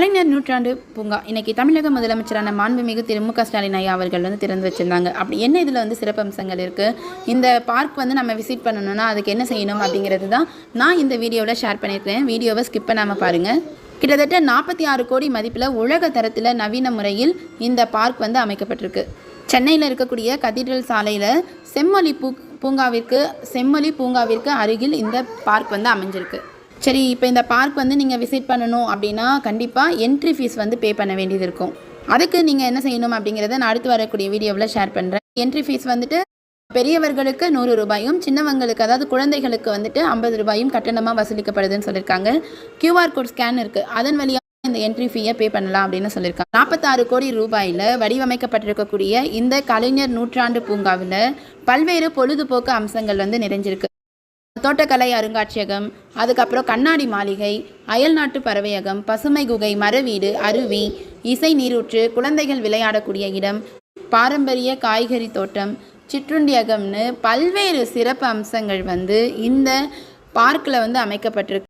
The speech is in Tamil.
கலைஞர் நூற்றாண்டு பூங்கா. இன்னைக்கு தமிழக முதலமைச்சரான மாண்புமிகு திரு மு க ஸ்டாலின் ஐயா அவர்கள் வந்து திறந்து வச்சிருந்தாங்க. அப்படி என்ன இதில் வந்து சிறப்பம்சங்கள் இருக்குது இந்த பார்க் வந்து நம்ம விசிட் பண்ணணும்னா அதுக்கு என்ன செய்யணும் அப்படிங்கிறது தான் நான் இந்த வீடியோவில் ஷேர் பண்ணியிருக்கேன். வீடியோவை ஸ்கிப் பண்ணாமல் பாருங்கள் கிட்டத்தட்ட நாற்பத்தி ஆறு கோடி மதிப்பில் உலக தரத்தில் நவீன முறையில் இந்த பார்க் வந்து அமைக்கப்பட்டிருக்கு. சென்னையில் இருக்கக்கூடிய கதீட்ரல் சாலையில் செம்மொழி பூ பூங்காவிற்கு செம்மொழி பூங்காவிற்கு அருகில் இந்த பார்க் வந்து அமைஞ்சிருக்கு. சரி இப்போ இந்த பார்க் வந்து நீங்கள் விசிட் பண்ணணும் அப்படின்னா கண்டிப்பாக என்ட்ரி ஃபீஸ் வந்து பே பண்ண வேண்டியது இருக்கும். அதுக்கு நீங்கள் என்ன செய்யணும் அப்படிங்கிறத நான் அடுத்து வரக்கூடிய வீடியோவில் ஷேர் பண்ணுறேன் என்ட்ரி ஃபீஸ் வந்துட்டு பெரியவர்களுக்கு நூறு ரூபாயும் சின்னவங்களுக்கு அதாவது குழந்தைகளுக்கு வந்துட்டு ஐம்பது ரூபாயும் கட்டணமாக வசூலிக்கப்படுதுன்னு சொல்லியிருக்காங்க கியூஆர் கோட் ஸ்கேன் இருக்குது அதன் வழியாக இந்த என்ட்ரி ஃபீயை பே பண்ணலாம் அப்படின்னு சொல்லியிருக்காங்க நாற்பத்தாறு கோடி ரூபாயில் வடிவமைக்கப்பட்டிருக்கக்கூடிய இந்த கலைஞர் நூற்றாண்டு பூங்காவில் பல்வேறு பொழுதுபோக்கு அம்சங்கள் வந்து நிறைஞ்சிருக்கு. தோட்டக்கலை அருங்காட்சியகம் அதுக்கப்புறம் கண்ணாடி மாளிகை அயல்நாட்டு பறவையகம் பசுமை குகை மரவீடு அருவி இசை நீரூற்று குழந்தைகள் விளையாடக்கூடிய இடம் பாரம்பரிய காய்கறி தோட்டம் சிற்றுண்டியகம்னு பல்வேறு சிறப்பு அம்சங்கள் வந்து இந்த பார்க்கில் வந்து அமைக்கப்பட்டிருக்கு.